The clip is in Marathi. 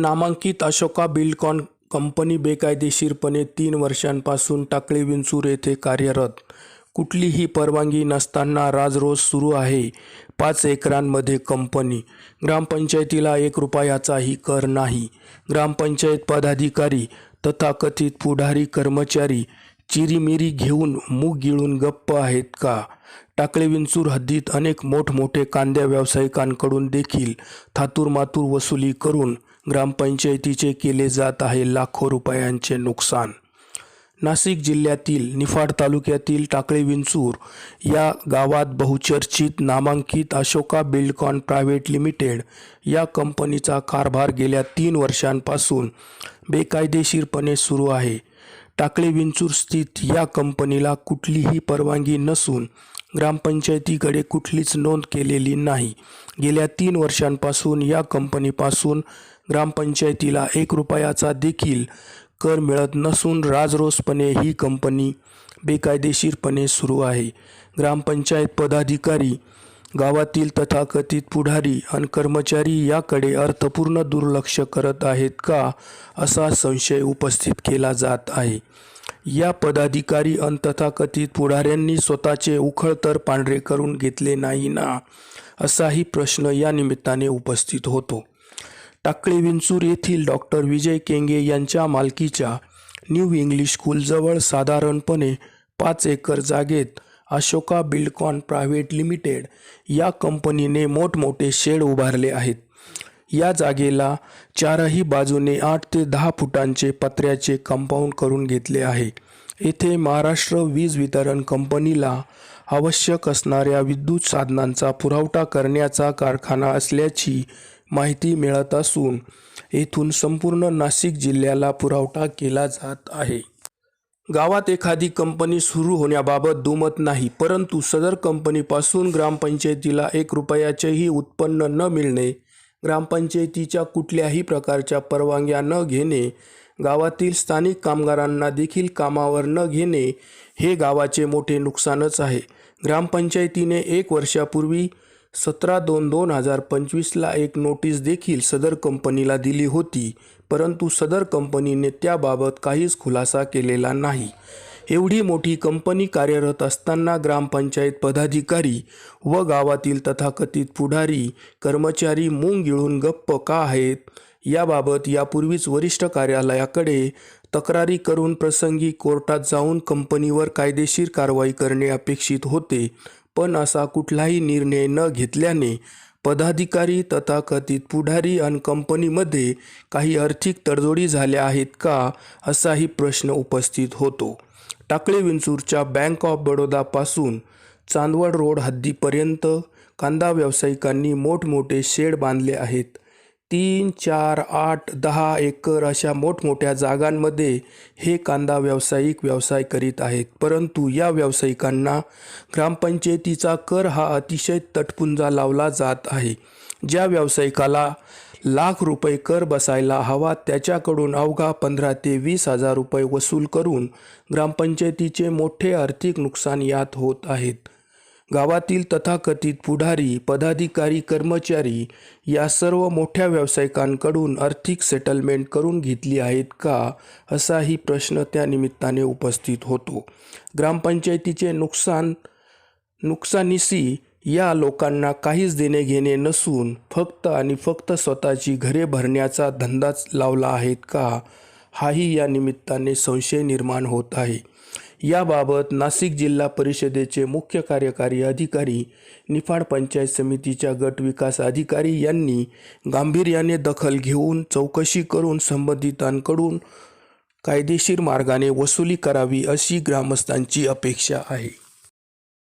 नामांकित अशोका बिल्डकॉन कंपनी बेकायदेशीरपणे तीन वर्षांपासून टाकळी विंचूर येथे कार्यरत. कुठलीही परवानगी नसताना राजरोज सुरू आहे. पाच एकरांमध्ये कंपनी. ग्रामपंचायतीला एक रुपयाचाही कर नाही. ग्रामपंचायत पदाधिकारी तथाकथित पुढारी कर्मचारी चिरीमिरी घेऊन मूग गिळून गप्प आहेत का? टाकळी विंचूर हद्दीत अनेक मोठमोठे कांद्या व्यावसायिकांकडून देखील थातूरमातूर वसुली करून ग्रामपंचायतीचे केले जात आहे लाखो रुपयांचे नुकसान. नाशिक जिल्ह्यातील निफाड तालुक्यातील टाकळी विंचूर या गावात बहुचर्चित नामांकित अशोका बिल्डकॉन प्रायव्हेट लिमिटेड या कंपनीचा कारभार गेल्या तीन वर्षांपासून बेकायदेशीरपणे सुरू आहे. टाकळी विंचूर स्थित या कंपनीला कुठलीही परवानगी नसून ग्रामपंचायतीकडे कुठलीच नोंद केलेली नाही. गेल्या तीन वर्षांपासून या कंपनीपासून ग्रामपंचायतीला एक रुपयाचा देखील कर मिळत नसून राजरोसपणे ही कंपनी बेकायदेशीरपणे सुरू आहे. ग्रामपंचायत पदाधिकारी गावातील तथाकथित पुढारी आणि कर्मचारी याकडे अर्थपूर्ण दुर्लक्ष करत आहेत का असा संशय उपस्थित केला जात आहे. या पदाधिकारी अंतथाकथित तथाकथित पुढाऱ्यांनी स्वतःचे उखळ तर पांढरे करून घेतले नाही ना असाही प्रश्न या निमित्ताने उपस्थित होतो. टाकळी विंचूर येथील डॉक्टर विजय केंगे यांच्या मालकीच्या न्यू इंग्लिश स्कूलजवळ साधारणपणे पाच एकर जागेत अशोका बिल्डकॉन प्रायव्हेट लिमिटेड या कंपनीने मोठमोठे शेड उभारले आहेत. या जागेला चारही बाजूने आठ ते दहा फुटांचे पत्र्याचे कंपाऊंड करून घेतले आहे. येथे महाराष्ट्र वीज वितरण कंपनीला आवश्यक असणाऱ्या विद्युत साधनांचा पुरवठा करण्याचा कारखाना असल्याची माहिती मिळत असून येथून संपूर्ण नाशिक जिल्ह्याला पुरवठा केला जात आहे. गावात एखादी कंपनी सुरू होण्याबाबत दुमत नाही परंतु सदर कंपनीपासून ग्रामपंचायतीला एक रुपयाचेही उत्पन्न न मिळणे ग्रामपंचायतीच्या कुठल्याही प्रकारच्या परवानग्या न घेणे गावातील स्थानिक कामगारांना देखील कामावर न घेणे हे गावाचे मोठे नुकसानच आहे. ग्रामपंचायतीने एक वर्षापूर्वी सतरा दोन दोन हजार पंचवीसला एक नोटीस देखील सदर कंपनीला दिली होती परंतु सदर कंपनीने त्याबाबत काहीच खुलासा केलेला नाही. एवढी मोठी कंपनी कार्यरत असताना ग्रामपंचायत पदाधिकारी व गावातील तथाकथित पुढारी कर्मचारी मूंग गिळून गप्प का आहेत? याबाबत यापूर्वीच वरिष्ठ कार्यालयाकडे तक्रारी करून प्रसंगी कोर्टात जाऊन कंपनीवर कायदेशीर कारवाई करणे अपेक्षित होते पण असा कुठलाही निर्णय न घेतल्याने पदाधिकारी तथाकथित पुढारी आणि कंपनीमध्ये काही आर्थिक तडजोडी झाल्या आहेत का असाही प्रश्न उपस्थित होतो. टाकळी विंचूरच्या बँक ऑफ बडोदापासून चांदवड रोड हद्दीपर्यंत कांदा व्यावसायिकांनी मोठमोठे शेड बांधले आहेत. तीन चार आठ दहा एकर अशा मोठमोठ्या जागांमध्ये हे कांदा व्यावसायिक व्यवसाय करीत आहेत. परंतु या व्यावसायिकांना ग्रामपंचायतीचा कर हा अतिशय तटपुंजा लावला जात आहे. ज्या व्यावसायिकाला लाख रुपये कर बसायला हवा त्याच्याकडून अवघा पंधरा ते वीस हजार रुपये वसूल करून ग्रामपंचायतीचे मोठे आर्थिक नुकसान यात होत आहेत. गावातील तथाकथित पुढारी पदाधिकारी कर्मचारी या सर्व मोठ्या व्यावसायिकांकडून आर्थिक सेटलमेंट करून घेतली आहेत का असाही प्रश्न त्या निमित्ताने उपस्थित होतो. ग्रामपंचायतीचे नुकसान नुकसानीशी या लोकांना काहीच देणे घेणे नसून फक्त आणि फक्त स्वतःची घरे भरण्याचा धंदाच लावला आहेत का? हाही या निमित्ताने संशय निर्माण होत आहे. याबाबत नाशिक जिल्हा परिषदेचे मुख्य कार्यकारी अधिकारी निफाड पंचायत समितीच्या गट विकास अधिकारी यांनी गांभीर्याने दखल घेऊन चौकशी करून संबंधितांकडून कायदेशीर मार्गाने वसुली करावी अशी ग्रामस्थांची अपेक्षा आहे.